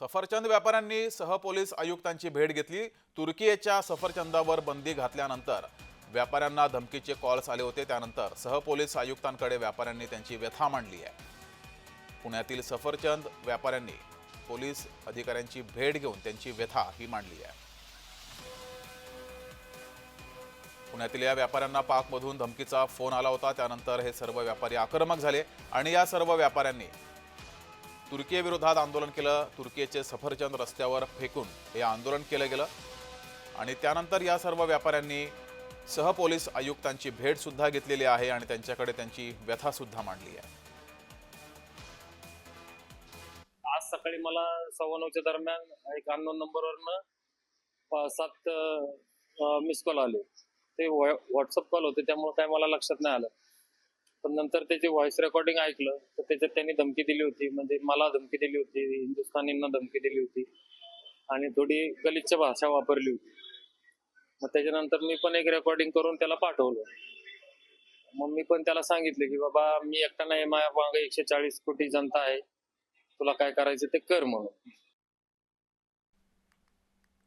सफरचंद व्यापाऱ्यांनी सहपोलीस आयुक्तांची भेट घेतली. तुर्कीच्या सफरचंदावर बंदी घातल्यानंतर व्यापाऱ्यांना धमकीचे कॉल्स आले होते. त्यानंतर सहपोलीस आयुक्तांकडे व्यापाऱ्यांनी त्यांची व्यथा मांडली आहे. पुण्यातील सफरचंद व्यापाऱ्यांनी पोलीस अधिकाऱ्यांची भेट घेऊन त्यांची व्यथा ही मांडली आहे. पुण्यातील या व्यापाऱ्यांना पाकमधून धमकीचा फोन आला होता. त्यानंतर हे सर्व व्यापारी आक्रमक झाले आणि या सर्व व्यापाऱ्यांनी तुर्कीविरोधात आंदोलन केलं तुर्कीचे सफरचंद रस्त्यावर फेकून हे आंदोलन केलं गेलं. आणि त्यानंतर या सर्व व्यापाऱ्यांनी सहपोलीस आयुक्तांची भेट सुद्धा घेतलेली आहे आणि त्यांच्याकडे त्यांची व्यथा सुद्धा मांडली आहे. आज सकाळी मला सव्वा नऊच्या दरम्यान एक अननोन नंबरवरनं सात मिस कॉल आले. ते व्हॉट्सअप कॉल होते त्यामुळे काय मला लक्षात नाही आलं. पण नंतर त्याची व्हॉइस रेकॉर्डिंग ऐकलं तर त्याच्यात त्यांनी धमकी दिली होती. म्हणजे मला धमकी दिली होती हिंदुस्थानींना धमकी दिली होती. आणि थोडी गलिच्छ भाषा वापरली होती. मग त्याच्यानंतर मी पण एक रेकॉर्डिंग करून त्याला पाठवलं. मग मी पण त्याला सांगितलं की बाबा मी एकटा नाही. माझ्या मागे एकशे चाळीस कोटी जनता आहे. तुला काय करायचं ते कर म्हणून.